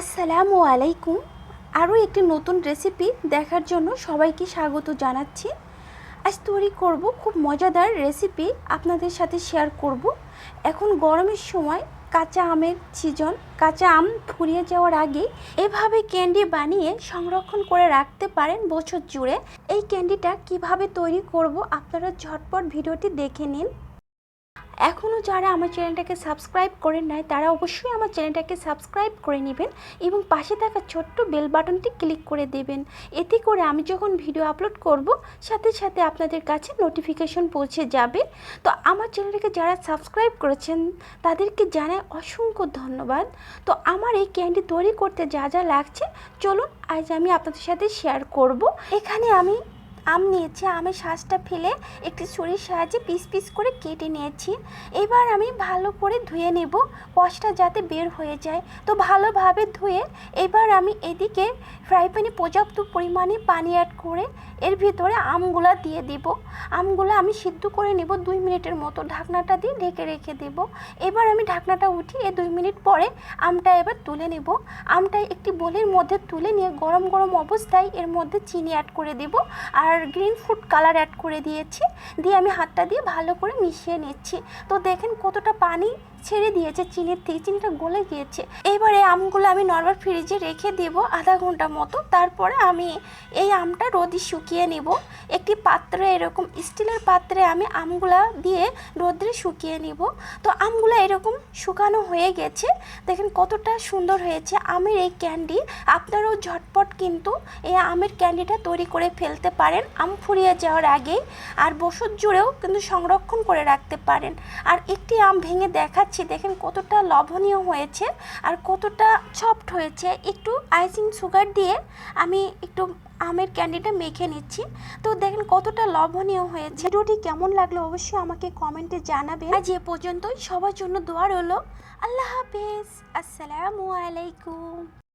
আসসালামু আলাইকুম। আরও একটি নতুন রেসিপি দেখার জন্য সবাইকে স্বাগত জানাচ্ছি। আজ তৈরি করব খুব মজাদার রেসিপি আপনাদের সাথে শেয়ার করব। এখন গরমের সময় কাঁচা আমের সিজন, কাঁচা আম ফুরিয়ে যাওয়ার আগে এভাবে ক্যান্ডি বানিয়ে সংরক্ষণ করে রাখতে পারেন বছর জুড়ে। এই ক্যান্ডিটা কীভাবে তৈরি করব আপনারা ঝটপট ভিডিওটি দেখে নিন। এখনও যারা আমার চ্যানেলটাকে সাবস্ক্রাইব করেন নাই, তারা অবশ্যই আমার চ্যানেলটাকে সাবস্ক্রাইব করে নেবেন এবং পাশে থাকা ছোট্ট বেল বাটনটি ক্লিক করে দেবেন। এতে করে আমি যখন ভিডিও আপলোড করব, সাথে সাথে আপনাদের কাছে নোটিফিকেশন পৌঁছে যাবে। তো আমার চ্যানেলটাকে যারা সাবস্ক্রাইব করেছেন, তাদেরকে জানাই অসংখ্য ধন্যবাদ। তো আমার এই ক্যান্ডি তৈরি করতে যা যা লাগছে, চলুন আজ আমি আপনাদের সাথে শেয়ার করব। এখানে আমি আম নিয়েছি, আমের শাঁসটা ফেলে একটি ছুরির সাহায্যে পিস পিস করে কেটে নিয়েছি। এবার আমি ভালো করে ধুয়ে নেব, কষটা যাতে বের হয়ে যায়। তো ভালোভাবে ধুয়ে এবার আমি এদিকে ফ্রাই প্যানে পর্যাপ্ত পরিমাণে পানি অ্যাড করে এর ভিতরে আমগুলা দিয়ে দিব। আমগুলো আমি সিদ্ধ করে নেব দুই মিনিটের মতো। ঢাকনাটা দিয়ে ঢেকে রেখে দেব। এবার আমি ঢাকনাটা উঠি উঠিয়ে দুই মিনিট পরে আমটা এবার তুলে নেব। আমটা একটি বোলের মধ্যে তুলে নিয়ে গরম গরম অবস্থায় এর মধ্যে চিনি অ্যাড করে দেব। আর গ্রিন ফুড কালার অ্যাড করে দিয়েছি। দিয়ে আমি হাতটা দিয়ে ভালো করে মিশিয়ে নিচ্ছি। তো দেখেন কতটা পানি ছেড়ে দিয়েছে চিনির থেকে। চিনিটা গলে গিয়েছে। এবারে আমগুলো আমি নর্মাল ফ্রিজে রেখে দেব আধা ঘণ্টা মতো। তারপরে আমি এই আমটা রোদে শুকিয়ে নেব। একটি পাত্রে এরকম স্টিলের পাত্রে আমি আমগুলা দিয়ে রোদ্রে শুকিয়ে নেব। তো আমগুলো এরকম শুকানো হয়ে গেছে। দেখেন কতটা সুন্দর হয়েছে আমের এই ক্যান্ডি। আপনারাও ঝটপট কিন্তু এই আমের ক্যান্ডিটা তৈরি করে ফেলতে পারেন। আম ফুরিয়ে যাওয়ার আগেই। আর বছর জুড়েও কিন্তু সংরক্ষণ করে রাখতে পারেন। আর একটি আম ভেঙে দেখাচ্ছি। দেখেন কতটা লবণীয় হয়েছে আর কতটা সফট হয়েছে। একটু আইসিং সুগার দিয়ে আমি একটু আমের ক্যান্ডিটা মেখে নিচ্ছি। তো দেখেন কতটা লবণীয় হয়েছে। ভিডিওটি কেমন লাগল অবশ্যই আমাকে কমেন্টে জানাবে আজ এ পর্যন্তই। সবার জন্য দোয়া হলো আল্লাহ হাফেজ। আসসালামু আলাইকুম।